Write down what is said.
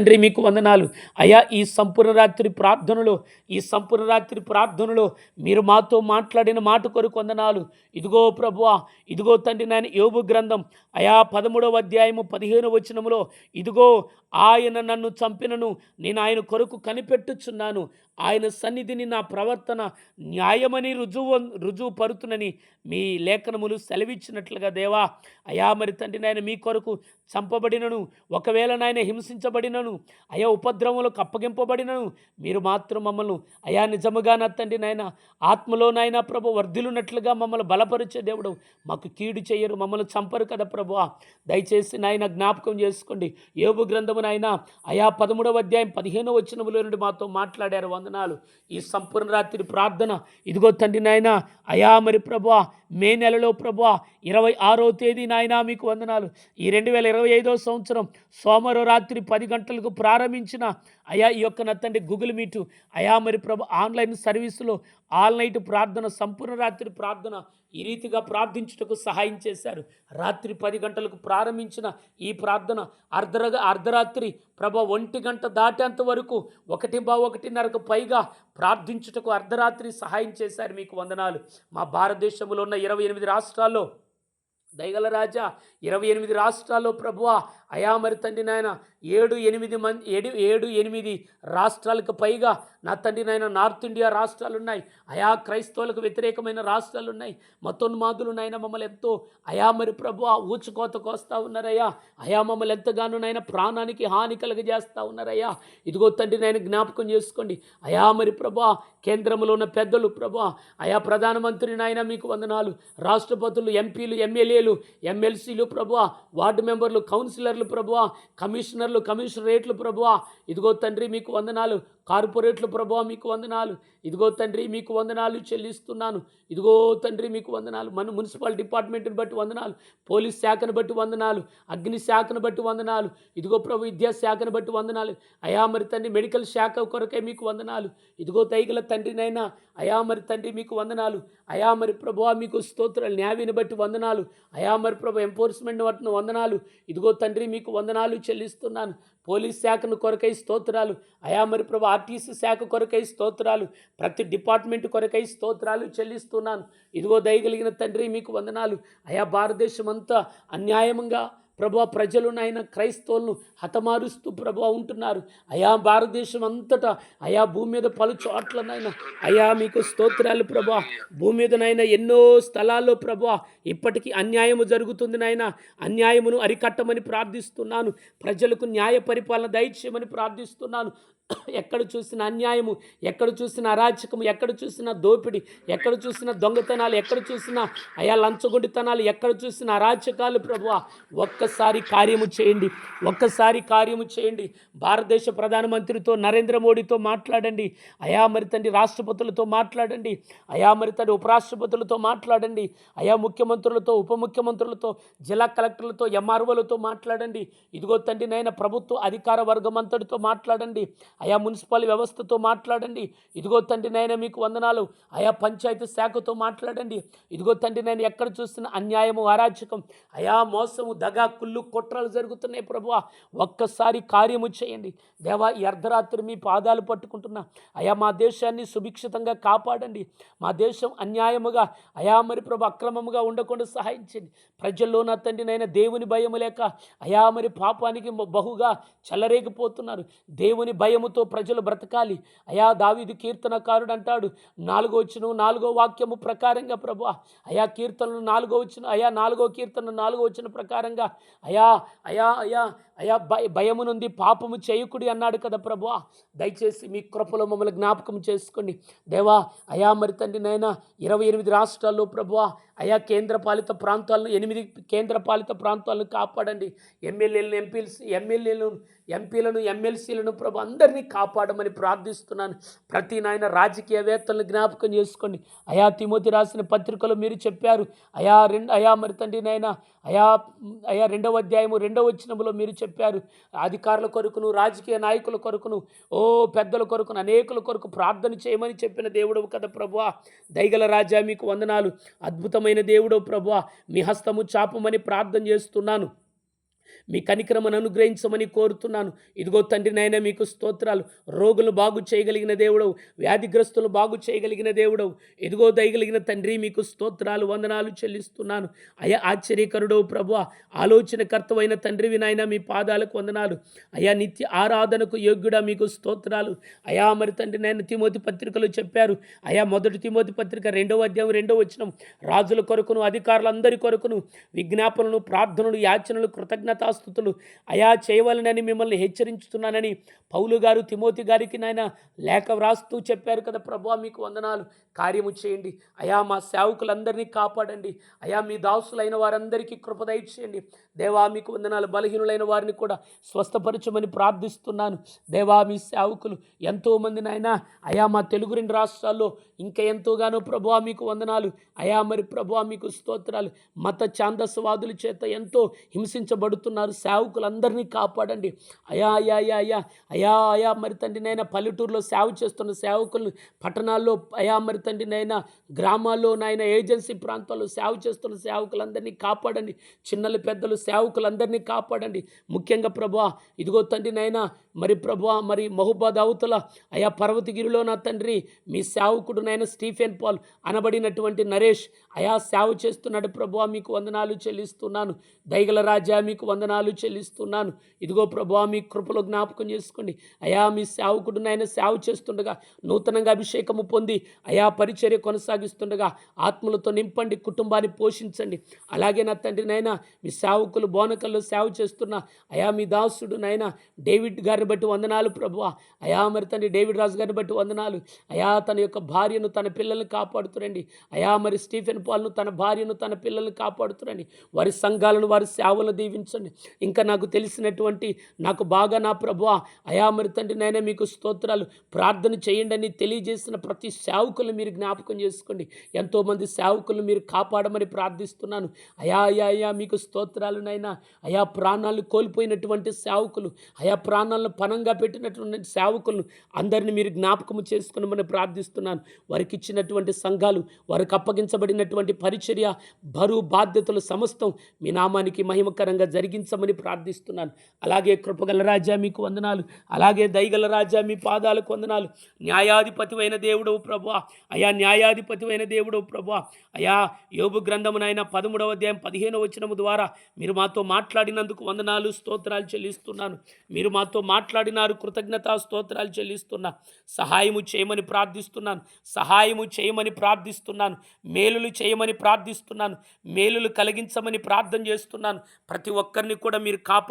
తండ్రి మీకు వందనాలు. అయా ఈ సంపూర్ణ రాత్రి ప్రార్థనలో ఈ సంపూర్ణ రాత్రి ప్రార్థనలో మీరు మాతో మాట్లాడిన మాట కొరకు వందనాలు. ఇదిగో ప్రభువా ఇదిగో తండ్రి నాయన యోగు గ్రంథం. అయా పదమూడవ అధ్యాయము పదిహేను వచనములో ఇదిగో ఆయన నన్ను చంపినను నేను ఆయన కొరకు కనిపెట్టుచున్నాను. ఆయన సన్నిధిని నా ప్రవర్తన న్యాయమని రుజువు రుజువు పరుతునని మీ లేఖనములు సెలవిచ్చినట్లుగా దేవా. అయా మరి తండ్రి నాయన మీ కొరకు చంపబడినను ఒకవేళ నాయన హింసించబడినను అయా ఉపద్రవములకు అప్పగింపబడినను మీరు మాత్రం మమ్మల్ని అయా నిజముగా నా తండ్రి నాయన ఆత్మలో నాయన ప్రభు వర్ధిల్లున్నట్లుగా మమ్మల్ని బలపరిచే దేవుడు మాకు కీడు చేయరు మమ్మల్ని చంపరు కదా ప్రభు దయచేసి నాయన జ్ఞాపకం చేసుకోండి. యోగు గ్రంథము నాయన అయా పదమూడవ అధ్యాయం పదిహేను వచ్చినములో నుండి మాతో మాట్లాడారు. వంద వందనాలు. ఈ సంపూర్ణ రాత్రి ప్రార్థన. ఇదిగో తండ్రి నాయన అయా మరి ప్రభా మే నెలలో ప్రభా ఇరవై ఆరో తేదీ నాయన మీకు వందనాలు. ఈ రెండు వేల ఇరవై ఐదో సంవత్సరం సోమవారం రాత్రి పది గంటలకు ప్రారంభించిన అయా ఈ యొక్క నత్తండి గూగుల్ మీటు. అయా మరి ప్రభు ఆన్లైన్ సర్వీసులో ఆల్ నైట్ ప్రార్థన సంపూర్ణ రాత్రి ప్రార్థన ఈ రీతిగా ప్రార్థించుటకు సహాయం చేశారు. రాత్రి పది గంటలకు ప్రారంభించిన ఈ ప్రార్థన అర్ధరగా అర్ధరాత్రి ప్రభ ఒంటి గంట దాటేంత వరకు ఒకటి బా ఒకటిన్నరకు పైగా ప్రార్థించుటకు అర్ధరాత్రి సహాయం చేశారు మీకు వందనాలు. మా భారతదేశంలో ఉన్న ఇరవై ఎనిమిది రాష్ట్రాల్లో దయగల రాజా ఇరవై ఎనిమిది రాష్ట్రాల్లో ప్రభువ అయా మరి తండ్రి నాయన ఏడు ఎనిమిది మంది ఏడు ఏడు ఎనిమిది రాష్ట్రాలకు పైగా నా తండ్రి నాయన నార్త్ ఇండియా రాష్ట్రాలు ఉన్నాయి అయా క్రైస్తవులకు వ్యతిరేకమైన రాష్ట్రాలు ఉన్నాయి మతోన్మాదులు నాయన మమ్మల్ని ఎంతో అయా మరి ప్రభు ఊచుకోతకు వస్తూ ఉన్నారయ్యా. అయా మమ్మల్ని ఎంతగానో నాయన ప్రాణానికి హాని కలుగజేస్తూ ఉన్నారయ్యా. ఇదిగో తండ్రి నాయన జ్ఞాపకం చేసుకోండి. అయా మరి ప్రభు కేంద్రంలో ఉన్న పెద్దలు ప్రభు అయా ప్రధానమంత్రి నాయన మీకు వందనాలు. రాష్ట్రపతులు ఎంపీలు ఎమ్మెల్యేలు ఎమ్మెల్సీలు ప్రభు వార్డు మెంబర్లు కౌన్సిలర్లు ప్రభు కమిషనర్లు కమిషనరేట్లు ప్రభువ. ఇదిగో తండ్రి మీకు వందనాలు. కార్పొరేట్లు ప్రభువ మీకు వందనాలు. ఇదిగో తండ్రి మీకు వందనాలు చెల్లిస్తున్నాను. ఇదిగో తండ్రి మీకు వందనాలు. మన మున్సిపల్ డిపార్ట్మెంట్ని బట్టి వందనాలు. పోలీస్ శాఖను బట్టి వందనాలు. అగ్ని శాఖను బట్టి వందనాలు. ఇదిగో ప్రభు విద్యా శాఖను బట్టి వందనాలు. అయా మరి తండ్రి మెడికల్ శాఖ కొరకే మీకు వందనాలు. ఇదిగో తైగల తండ్రినైనా అయా మరి తండ్రి మీకు వందనాలు. అయా మరి ప్రభువ మీకు స్తోత్రాలు న్యావిని బట్టి వందనాలు. అయా మరి ప్రభు ఎంఫోర్స్మెంట్ బట్టి వందనాలు. ఇదిగో తండ్రి మీకు వందనాలు చెల్లిస్తున్నాను. పోలీస్ శాఖను కొరకై స్తోత్రాలు. అయా మరి ప్రభు ఆర్టీసీ శాఖ కొరకై స్తోత్రాలు. ప్రతి డిపార్ట్మెంట్ కొరకై స్తోత్రాలు చెల్లిస్తున్నాను. ఇదిగో దయగలిగిన తండ్రి మీకు వందనాలు. అయా భారతదేశం అంతా అన్యాయంగా ప్రభా ప్రజలు నాయన క్రైస్తవులను హతమారుస్తూ ప్రభా ఉంటున్నారు. అయా భారతదేశం అంతటా అయా భూమి మీద పలు చోట్ల నాయన అయా మీకు స్తోత్రాలు ప్రభా. భూమి మీద ఎన్నో స్థలాల్లో ప్రభా ఇప్పటికీ అన్యాయము జరుగుతుంది నాయన. అన్యాయమును అరికట్టమని ప్రార్థిస్తున్నాను. ప్రజలకు న్యాయ పరిపాలన దయచేయమని ప్రార్థిస్తున్నాను. ఎక్కడ చూసిన అన్యాయము ఎక్కడ చూసిన అరాచకము ఎక్కడ చూసిన దోపిడి ఎక్కడ చూసిన దొంగతనాలు ఎక్కడ చూసిన అయా లంచగొండితనాలు ఎక్కడ చూసిన అరాచకాలు ప్రభువ ఒక్కసారి కార్యము చేయండి ఒక్కసారి కార్యము చేయండి. భారతదేశ ప్రధానమంత్రితో నరేంద్ర మోడీతో మాట్లాడండి అయా మరి తండ్రి రాష్ట్రపతులతో మాట్లాడండి అయా మరి తండ్రి ఉపరాష్ట్రపతులతో మాట్లాడండి అయా ముఖ్యమంత్రులతో ఉప ముఖ్యమంత్రులతో జిల్లా కలెక్టర్లతో ఎంఆర్ఓలతో మాట్లాడండి. ఇదిగో తండ్రి నైనా ప్రభుత్వ అధికార వర్గం అంతటితో మాట్లాడండి. అయా మున్సిపల్ వ్యవస్థతో మాట్లాడండి. ఇదిగో తండ్రి నాయన మీకు వందనాలు. అయా పంచాయతీ శాఖతో మాట్లాడండి. ఇదిగో తండ్రి నేను ఎక్కడ చూస్తున్న అన్యాయము అరాచకం. అయా మోసము దగా కుళ్ళు కుట్రలు జరుగుతున్నాయి ప్రభువా. ఒక్కసారి కార్యము చేయండి. దేవా ఈ అర్ధరాత్రి మీ పాదాలు పట్టుకుంటున్నా. అయా మా దేశాన్ని సుభిక్షితంగా కాపాడండి. మా దేశం అన్యాయముగా అయా మరి ప్రభు అక్రమముగా ఉండకుండా సహాయం చేయండి. ప్రజల్లో నా తండ్రి నాయన దేవుని భయము లేక అయా మరి పాపానికి బహుగా చెలరేగిపోతున్నారు. దేవుని భయముతో ప్రజలు బ్రతకాలి. అయా దావీదు కీర్తనకారుడు అంటాడు. నాలుగో వచ్చిన నాలుగో వాక్యము ప్రకారంగా ప్రభు. అయా కీర్తనలు నాలుగో వచ్చిన అయా నాలుగో కీర్తన నాలుగో వచ్చిన ప్రకారంగా. అయా అయా అయా అయా భయ భయము నుండి పాపము చేయకుడి అన్నాడు కదా ప్రభు. దయచేసి మీ కృపలో మమ్మల్ని జ్ఞాపకం చేసుకోండి. దేవా అయా మరి తండ్రి నైనా ఇరవై ఎనిమిది రాష్ట్రాల్లో ప్రభు అయా కేంద్రపాలిత ప్రాంతాలను ఎనిమిది కేంద్రపాలిత ప్రాంతాలను కాపాడండి. ఎమ్మెల్యేలను ఎంపీలు ఎమ్మెల్యేలను ఎంపీలను ఎమ్మెల్సీలను ప్రభు అందరినీ కాపాడమని ప్రార్థిస్తున్నాను. ప్రతి నాయన రాజకీయవేత్తలను జ్ఞాపకం చేసుకోండి. అయా తిమోతి రాసిన పత్రికలో మీరు చెప్పారు. అయా రెండు అయా మరి తండ్రి నాయన అయా అయా రెండవ అధ్యాయము రెండవ వచ్చినములో మీరు చెప్పారు. అధికారుల కొరకును రాజకీయ నాయకుల కొరకును ఓ పెద్దల కొరకును అనేకుల కొరకు ప్రార్థన చేయమని చెప్పిన దేవుడు కదా ప్రభువా. దైగల రాజా మీకు వందనాలు. అద్భుతమైన దేవుడు ప్రభు మీ హస్తము చాపమని ప్రార్థన చేస్తున్నాను. మీ కనికరమను అనుగ్రహించమని కోరుతున్నాను. ఇదిగో తండ్రి నాయన మీకు స్తోత్రాలు. రోగులు బాగు చేయగలిగిన దేవుడవు. వ్యాధిగ్రస్తులు బాగు చేయగలిగిన దేవుడవు. ఇదిగో దయగలిగిన తండ్రి మీకు స్తోత్రాలు వందనాలు చెల్లిస్తున్నాను. అయా ఆశ్చర్యకరుడవు ప్రభు ఆలోచనకర్తవైన తండ్రివి నాయన మీ పాదాలకు వందనాలు. అయా నిత్య ఆరాధనకు యోగ్యుడా మీకు స్తోత్రాలు. అయా మరి తండ్రి నేను తిమోతి పత్రికలు చెప్పారు. అయా మొదటి తిమోతి పత్రిక రెండవ అధ్యాయం రెండవ వచనం. రాజుల కొరకును అధికారులందరి కొరకును విజ్ఞాపనలు ప్రార్థనలు యాచనలు కృతజ్ఞతాస్థుతులు అయా చేయవలనని మిమ్మల్ని హెచ్చరించుతున్నానని పౌలు గారు తిమోతి గారికి నాయన లేఖ వ్రాస్తూ చెప్పారు కదా ప్రభా మీకు వందనాలు. కార్యము చేయండి. అయా మా సేవకులందరినీ కాపాడండి. అయా మీ దాసులైన వారందరికీ కృపదయ చేయండి దేవా మీకు వందనాలు. బలహీనులైన వారిని కూడా స్వస్థపరచమని ప్రార్థిస్తున్నాను. దేవా మీ సేవకులు ఎంతోమంది నాయన. అయా మా తెలుగు రెండు రాష్ట్రాల్లో ఇంకా ఎంతోగానో ప్రభువా మీకు వందనాలు. అయా మరి ప్రభువా మీకు స్తోత్రాలు. మత ఛాందస్వాదుల చేత ఎంతో హింసించబడుతున్నారు. సేవకులందరినీ కాపాడండి. అయా అయా అయా అయా అయా అయా మరి తండ్రి నైనా పల్లెటూరులో సేవ చేస్తున్న సేవకులను పట్టణాల్లో అయా మరి తండ్రి నైనా గ్రామాల్లో నాయన ఏజెన్సీ ప్రాంతాల్లో సేవ చేస్తున్న సేవకులందరినీ కాపాడండి. చిన్నలు పెద్దలు సేవకులందరినీ కాపాడండి. ముఖ్యంగా ప్రభా ఇదిగో తండ్రి నాయన మరి ప్రభా మరి మహుబాద్ అవతల అయా పర్వతగిరిలో నా తండ్రి మీ సేవకుడు నాయన స్టీఫెన్ పాల్ అనబడినటువంటి నరేష్ అయా సేవ చేస్తున్నాడు ప్రభా మీకు వందనాలు చెల్లిస్తున్నాను. దైగల రాజా మీకు వందనాలు చెల్లిస్తున్నాను. ఇదిగో ప్రభా మీ కృపలో జ్ఞాపకం చేసుకోండి. అయా మీ సేవకుడు నాయన సేవ చేస్తుండగా నూతనంగా అభిషేకము పొంది అయా పరిచర్య కొనసాగిస్తుండగా ఆత్మలతో నింపండి కుటుంబాన్ని పోషించండి. అలాగే నా తండ్రి నాయన మీ సేవకులు బోనకల్లో సేవ చేస్తున్న అయా మీ దాసుడు నాయన డేవిడ్ గారిని బట్టి వందనాలు ప్రభు అయా మరి తండ్రి డేవిడ్ రాజు గారిని బట్టి వందనాలు. అయా తన యొక్క భార్యను తన పిల్లల్ని కాపాడుతురండి. అయా మరి స్టీఫెన్ పాల్ను తన భార్యను తన పిల్లల్ని కాపాడుతురండి. వారి సంఘాలను వారి సేవలను దీవించండి. ఇంకా నాకు తెలిసినటువంటి నాకు బాగా నా ప్రభు అయా మరి తండ్రి నాయన మీకు స్తోత్రాలు. ప్రార్థన చేయండి అని తెలియజేసిన ప్రతి సేవకులు మీరు జ్ఞాపకం చేసుకోండి. ఎంతోమంది సేవకులు మీరు కాపాడమని ప్రార్థిస్తున్నాను. అయా అయా అయా మీకు స్తోత్రాలు నైనా అయా ప్రాణాలు కోల్పోయినటువంటి సేవకులు అయా ప్రాణాలను పనంగా పెట్టినటువంటి సేవకులను అందరిని మీరు జ్ఞాపకము చేసుకునమని ప్రార్థిస్తున్నాను. వారికి ఇచ్చినటువంటి సంఘాలు వారికి అప్పగించబడినటువంటి పరిచర్య బరువు బాధ్యతలు సమస్తం మీ నామానికి మహిమకరంగా జరిగించమని ప్రార్థిస్తున్నాను. అలాగే కృపగల రాజా మీకు వందనాలు. అలాగే దయగల రాజా మీ పాదాలకు వందనాలు. న్యాయాధిపతివైన దేవుడవు ప్రభా అయా న్యాయాధిపతివైన దేవుడవు ప్రభా అయా యోగు గ్రంథమునైన పదమూడవ అధ్యాయం పదిహేనవ వచనము ద్వారా మీరు మీరు మాతో మాట్లాడినందుకు వందనాలు స్తోత్రాలు చెల్లిస్తున్నాను. మీరు మాతో మాట్లాడినారు కృతజ్ఞతా స్తోత్రాలు చెల్లిస్తున్నా. సహాయము చేయమని ప్రార్థిస్తున్నాను. సహాయము చేయమని ప్రార్థిస్తున్నాను. మేలులు చేయమని ప్రార్థిస్తున్నాను. మేలులు కలిగించమని ప్రార్థన చేస్తున్నాను. ప్రతి ఒక్కరిని కూడా మీరు కాపా